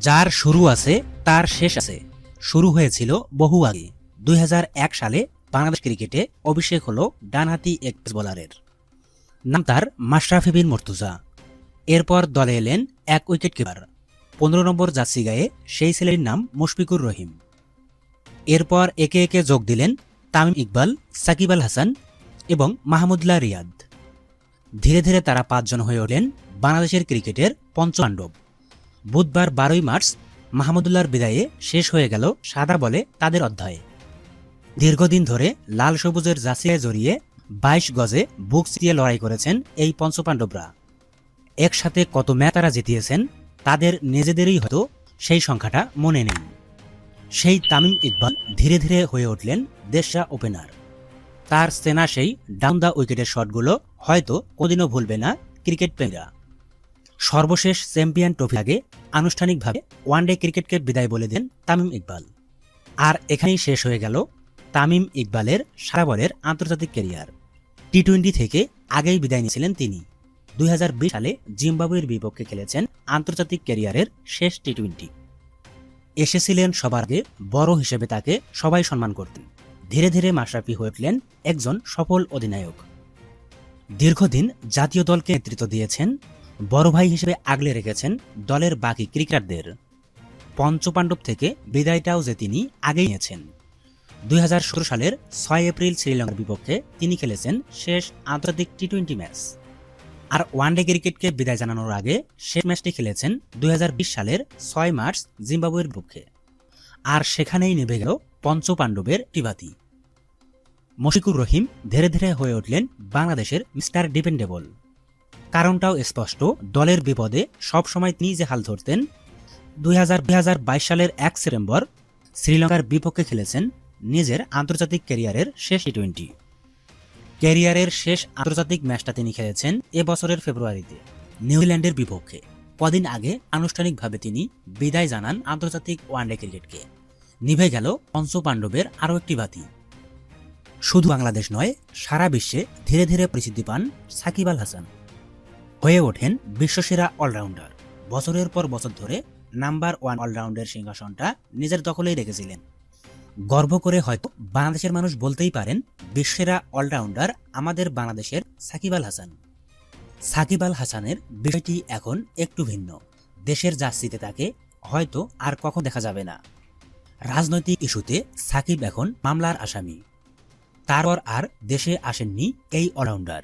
যার শুরু আছে, তার শেষ আছে। শুরু হয়েছিল বহু আগে। দুই হাজার এক সালে বাংলাদেশ ক্রিকেটে অভিষেক হল ডানহাতি এক বোলারের নাম তার মাশরাফি বিন মর্তুজা। এরপর দলে এলেন এক উইকেট কিপার পনেরো নম্বর জার্সি গায়ে সেই ছেলের নাম মুশফিকুর রহিম। এরপর একে একে যোগ দিলেন তামিম ইকবাল, সাকিব আল হাসান এবং মাহমুদুল্লাহ রিয়াদ। ধীরে ধীরে তারা পাঁচজন হয়ে ওঠেন বাংলাদেশের ক্রিকেটের পঞ্চপাণ্ডব বুধবার বারোই মার্চ মাহমুদুল্লাহর বিদায়ে শেষ হয়ে গেল সাদা বলে তাদের অধ্যায়। দীর্ঘদিন ধরে লাল সবুজের জাসিয়ায় জড়িয়ে বাইশ গজে বুক চিতিয়ে লড়াই করেছেন এই পঞ্চপাণ্ডবরা। একসাথে কত ম্যাচ তারা জিতিয়েছেন, তাদের নিজেদেরই হয়তো সেই সংখ্যাটা মনে নেই। সেই তামিম ইকবাল ধীরে ধীরে হয়ে উঠলেন দেশরা ওপেনার। তার সেনা সেই ডাউন দ্য উইকেটের শটগুলো হয়তো কোনোদিনও ভুলবে না ক্রিকেট প্রেমীরা। সর্বশেষ চ্যাম্পিয়ন ট্রফি আগে আনুষ্ঠানিকভাবে ওয়ানডে ক্রিকেটকে বিদায় বলে দেন তামিম ইকবাল। আর এখানেই শেষ হয়ে গেল তামিম ইকবালের সারা বলের আন্তর্জাতিক ক্যারিয়ার। টি টোয়েন্টি থেকে আগেই বিদায় নিয়েছিলেন তিনি। দুই হাজার বিশ সালে জিম্বাবুয়ের বিপক্ষে খেলেছেন আন্তর্জাতিক ক্যারিয়ারের শেষ টি টোয়েন্টি এসেছিলেন সবার আগে বড় হিসেবে তাকে সবাই সম্মান করতেন। ধীরে ধীরে মাশরাফি হয়ে উঠলেন একজন সফল অধিনায়ক। দীর্ঘদিন জাতীয় দলকে নেতৃত্ব দিয়েছেন বড় ভাই হিসেবে আগলে রেখেছেন দলের বাকি ক্রিকেটারদের। পঞ্চপাণ্ডব থেকে বিদায়টাও যে তিনি আগেই নিয়েছেন। দুই সালের ছয় এপ্রিল শ্রীলঙ্কার বিপক্ষে তিনি খেলেছেন শেষ আন্তর্জাতিক টি টোয়েন্টি ম্যাচ। আর ওয়ানডে ক্রিকেটকে বিদায় জানানোর আগে শেষ ম্যাচটি খেলেছেন দুই হাজার বিশ সালের ছয় মার্চ জিম্বাবুয়ের বিপক্ষে। আর সেখানেই নেমে গেল পঞ্চপাণ্ডবের টিবাতি। মশিকুর রহিম ধীরে ধীরে হয়ে উঠলেন বাংলাদেশের মিস্টার ডিপেন্ডেবল। কারণটাও স্পষ্ট, দলের বিপদে সবসময় তিনি যে হাল ধরতেন, দুই সালের এক সেপ্টেম্বর শ্রীলঙ্কার বিপক্ষে খেলেছেন নিজের আন্তর্জাতিক ক্যারিয়ারের শেষ টি টোয়েন্টি ক্যারিয়ারের শেষ আন্তর্জাতিক ম্যাচটা তিনি খেলেছেন এ বছরের ফেব্রুয়ারিতে, নিউজিল্যান্ডের বিপক্ষে। কদিন আগে আনুষ্ঠানিকভাবে তিনি বিদায় জানান আন্তর্জাতিক ওয়ানডে ক্রিকেটকে। নিভে গেল পঞ্চ পাণ্ডবের আরও একটি বাতি। শুধু বাংলাদেশ নয়, সারা বিশ্বে ধীরে ধীরে পরিচিতি পান সাকিব আল হাসান। হয়ে ওঠেন বিশ্বসেরা অলরাউন্ডার। বছরের পর বছর ধরে নাম্বার ওয়ান অলরাউন্ডার সিংহাসনটা নিজের দখলেই রেখেছিলেন। গর্ব করে হয়তো বাংলাদেশের মানুষ বলতেই পারেন বিশ্বেরা অলরাউন্ডার আমাদের বাংলাদেশের সাকিব আল হাসান। সাকিব আল হাসানের বিষয়টি এখন একটু ভিন্ন। দেশের জার্সিতে তাকে হয়তো আর কখন দেখা যাবে না। রাজনৈতিক ইস্যুতে সাকিব এখন মামলার আসামি। তারপর আর দেশে আসেননি এই অলরাউন্ডার।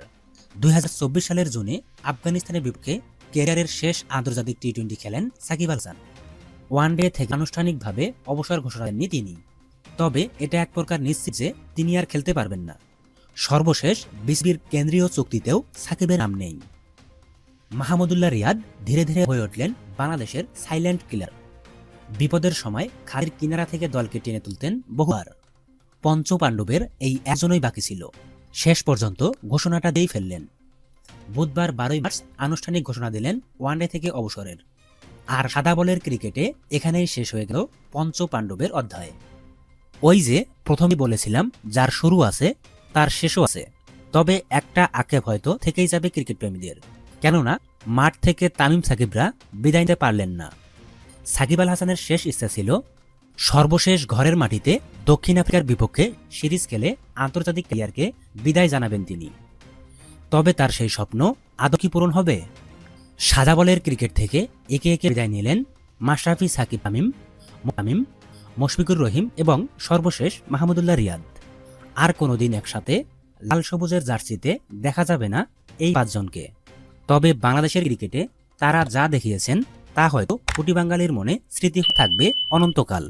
দুই হাজার চব্বিশ সালের জুনে আফগানিস্তানের বিপক্ষে ক্যারিয়ারের শেষ আন্তর্জাতিক টি টোয়েন্টি খেলেন সাকিব আল হাসান ওয়ানডে থেকে আনুষ্ঠানিকভাবে অবসর ঘোষণা দেননি তিনি। তবে এটা এক প্রকার নিশ্চিত যে তিনি আর খেলতে পারবেন না। সর্বশেষ বিসিবির কেন্দ্রীয় চুক্তিতেও সাকিবের নাম নেই। মাহমুদুল্লাহ রিয়াদ ধীরে ধীরে হয়ে উঠলেন বাংলাদেশের সাইলেন্ট কিলার। বিপদের সময় খাড়ির কিনারা থেকে দলকে টেনে তুলতেন বহুবার। পঞ্চ পাণ্ডবের এই একজনই বাকি ছিল। শেষ পর্যন্ত ঘোষণাটা দিয়েই ফেললেন। বুধবার বারোই মার্চ আনুষ্ঠানিক ঘোষণা দিলেন ওয়ানডে থেকে অবসরের। আর সাদা বলের ক্রিকেটে এখানেই শেষ হয়ে গেল পঞ্চ পাণ্ডবের অধ্যায়। ওই যে প্রথমে বলেছিলাম, যার শুরু আছে, তার শেষও আছে। তবে একটা আক্ষেপ হয়তো থেকেই যাবে ক্রিকেট প্রেমীদের কেননা, মাঠ থেকে তামিম সাকিবরা বিদায় নিতে পারলেন না। সাকিব আল হাসানের শেষ ইচ্ছা ছিল সর্বশেষ ঘরের মাটিতে দক্ষিণ আফ্রিকার বিপক্ষে সিরিজ খেলে আন্তর্জাতিক ক্যারিয়ারকে বিদায় জানাবেন তিনি। তবে তার সেই স্বপ্ন আদৌ কি পূরণ হবে? সাদা বলের ক্রিকেট থেকে একে একে বিদায় নিলেন মাশরাফি সাকিব, তামিম তামিম, মুশফিকুর রহিম এবং সর্বশেষ মাহমুদুল্লাহ রিয়াদ। আর কোনোদিন একসাথে লাল সবুজের জার্সিতে দেখা যাবে না এই পাঁচজনকে। তবে বাংলাদেশের ক্রিকেটে তারা যা দেখিয়েছেন তা হয়তো কোটি বাঙালির মনে স্মৃতি থাকবে অনন্তকাল।